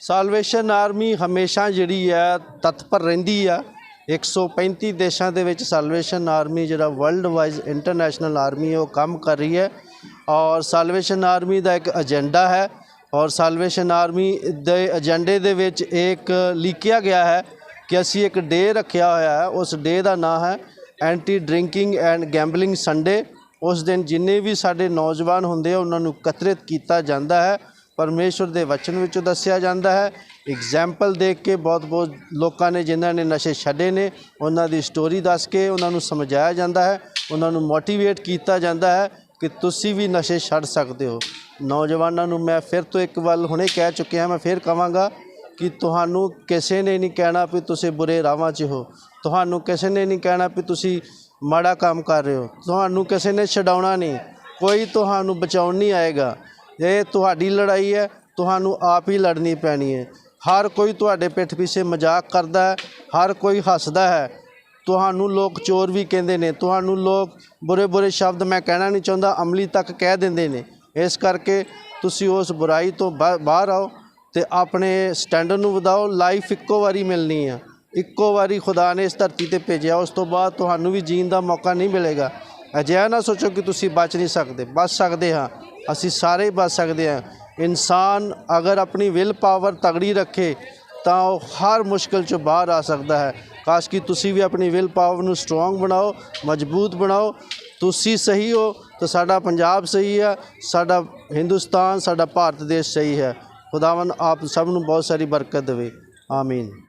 Salvation army ਹਮੇਸ਼ਾ ਜਿਹੜੀ ਹੈ ਤਤਪਰ ਰਹਿੰਦੀ ਆ। 135 ਦੇਸ਼ਾਂ ਦੇ ਵਿੱਚ ਸਾਲਵੇਸ਼ਨ ਆਰਮੀ ਜਿਹੜਾ ਵਰਲਡ ਵਾਈਜ਼ ਇੰਟਰਨੈਸ਼ਨਲ ਆਰਮੀ ਹੈ, ਉਹ ਕੰਮ ਕਰ ਰਹੀ ਹੈ। ਔਰ ਸਾਲਵੇਸ਼ਨ ਆਰਮੀ ਦਾ ਇੱਕ ਏਜੰਡਾ ਹੈ ਔਰ ਸਾਲਵੇਸ਼ਨ ਆਰਮੀ ਦੇ ਏਜੰਡੇ ਦੇ ਵਿੱਚ ਇੱਕ ਲਿਖਿਆ ਗਿਆ ਹੈ ਕਿ ਅਸੀਂ ਇੱਕ ਡੇ ਰੱਖਿਆ ਹੋਇਆ ਹੈ। ਉਸ ਡੇ ਦਾ ਨਾਮ ਹੈ anti drinking and gambling Sunday. ਉਸ ਦਿਨ ਜਿੰਨੇ ਵੀ ਸਾਡੇ ਨੌਜਵਾਨ ਹੁੰਦੇ ਆ, ਉਹਨਾਂ ਨੂੰ ਇਕੱਤਰਿਤ ਕੀਤਾ ਜਾਂਦਾ ਹੈ। ਪਰਮੇਸ਼ਵਰ ਦੇ ਵਚਨ ਵਿੱਚੋਂ ਦੱਸਿਆ ਜਾਂਦਾ ਹੈ। ਐਗਜ਼ਾਮਪਲ ਦੇਖ ਕੇ ਬਹੁਤ ਬਹੁਤ ਲੋਕਾਂ ਨੇ ਜਿਨ੍ਹਾਂ ਨੇ ਨਸ਼ੇ ਛੱਡੇ ਨੇ, ਉਹਨਾਂ ਦੀ ਸਟੋਰੀ ਦੱਸ ਕੇ ਉਹਨਾਂ ਨੂੰ ਸਮਝਾਇਆ ਜਾਂਦਾ ਹੈ। ਉਹਨਾਂ ਨੂੰ ਮੋਟੀਵੇਟ ਕੀਤਾ ਜਾਂਦਾ ਹੈ ਕਿ ਤੁਸੀਂ ਵੀ ਨਸ਼ੇ ਛੱਡ ਸਕਦੇ ਹੋ। ਨੌਜਵਾਨਾਂ ਨੂੰ ਮੈਂ ਫਿਰ ਤੋਂ ਇੱਕ ਵੱਲ ਹੁਣੇ ਕਹਿ ਚੁੱਕਿਆ ਮੈਂ ਫਿਰ ਕਹਾਂਗਾ ਕਿ ਤੁਹਾਨੂੰ ਕਿਸੇ ਨੇ ਨਹੀਂ ਕਹਿਣਾ ਵੀ ਤੁਸੀਂ ਬੁਰੇ ਰਾਹਾਂ 'ਚ ਹੋ। ਤੁਹਾਨੂੰ ਕਿਸੇ ਨੇ ਨਹੀਂ ਕਹਿਣਾ ਵੀ ਤੁਸੀਂ ਮਾੜਾ ਕੰਮ ਕਰ ਰਹੇ ਹੋ। ਤੁਹਾਨੂੰ ਕਿਸੇ ਨੇ ਛਡਾਉਣਾ ਨਹੀਂ। ਕੋਈ ਤੁਹਾਨੂੰ ਬਚਾਉਣ ਨਹੀਂ ਆਏਗਾ। ਇਹ ਤੁਹਾਡੀ ਲੜਾਈ ਹੈ, ਤੁਹਾਨੂੰ ਆਪ ਹੀ ਲੜਨੀ ਪੈਣੀ ਹੈ। ਹਰ ਕੋਈ ਤੁਹਾਡੇ ਪਿੱਠ ਪਿੱਛੇ ਮਜ਼ਾਕ ਕਰਦਾ ਹੈ, ਹਰ ਕੋਈ ਹੱਸਦਾ ਹੈ। ਤੁਹਾਨੂੰ ਲੋਕ ਚੋਰ ਵੀ ਕਹਿੰਦੇ ਨੇ, ਤੁਹਾਨੂੰ ਲੋਕ ਬੁਰੇ ਬੁਰੇ ਸ਼ਬਦ ਮੈਂ ਕਹਿਣਾ ਨਹੀਂ ਚਾਹੁੰਦਾ, ਅਮਲੀ ਤੱਕ ਕਹਿ ਦਿੰਦੇ ਨੇ। ਇਸ ਕਰਕੇ ਤੁਸੀਂ ਉਸ ਬੁਰਾਈ ਤੋਂ ਬਾ- ਬਾਹਰ ਆਓ ਤੇ ਆਪਣੇ ਸਟੈਂਡਰਡ ਨੂੰ ਵਧਾਓ, ਲਾਈਫ ਇੱਕੋ ਵਾਰੀ ਮਿਲਣੀ ਆ। ਇੱਕੋ ਵਾਰੀ ਖੁਦਾ ਨੇ ਇਸ ਧਰਤੀ ਤੇ ਭੇਜਿਆ, ਉਸ ਤੋਂ ਬਾਅਦ ਤੁਹਾਨੂੰ ਵੀ ਜੀਣ ਦਾ ਮੌਕਾ ਨਹੀਂ ਮਿਲੇਗਾ। ਅਜਿਹਾ ਨਾ ਸੋਚੋ ਕਿ ਤੁਸੀਂ ਬਚ ਨਹੀਂ ਸਕਦੇ। ਬਚ ਸਕਦੇ ਹਾਂ। ਅਸੀਂ ਸਾਰੇ ਬਚ ਸਕਦੇ ਹਾਂ। ਇਨਸਾਨ ਅਗਰ ਆਪਣੀ ਵਿਲ ਪਾਵਰ ਤਗੜੀ ਰੱਖੇ, ਤਾਂ ਉਹ ਹਰ ਮੁਸ਼ਕਲ ਚੋਂ ਬਾਹਰ ਆ ਸਕਦਾ ਹੈ। ਕਾਸ਼ ਕਿ ਤੁਸੀਂ ਵੀ ਆਪਣੀ ਵਿਲ ਪਾਵਰ ਨੂੰ ਸਟਰੋਂਗ ਬਣਾਓ, ਮਜ਼ਬੂਤ ਬਣਾਓ। ਤੁਸੀਂ ਸਹੀ ਹੋ, ਤਾਂ ਸਾਡਾ ਪੰਜਾਬ ਸਹੀ ਹੈ। ਸਾਡਾ ਹਿੰਦੁਸਤਾਨ, ਸਾਡਾ ਭਾਰਤ ਦੇਸ਼ ਸਹੀ ਹੈ। ਖੁਦਾਵੰ ਆਪ ਸਭ ਨੂੰ ਬਹੁਤ ਸਾਰੀ ਬਰਕਤ ਦੇਵੇ। ਆਮੀਨ।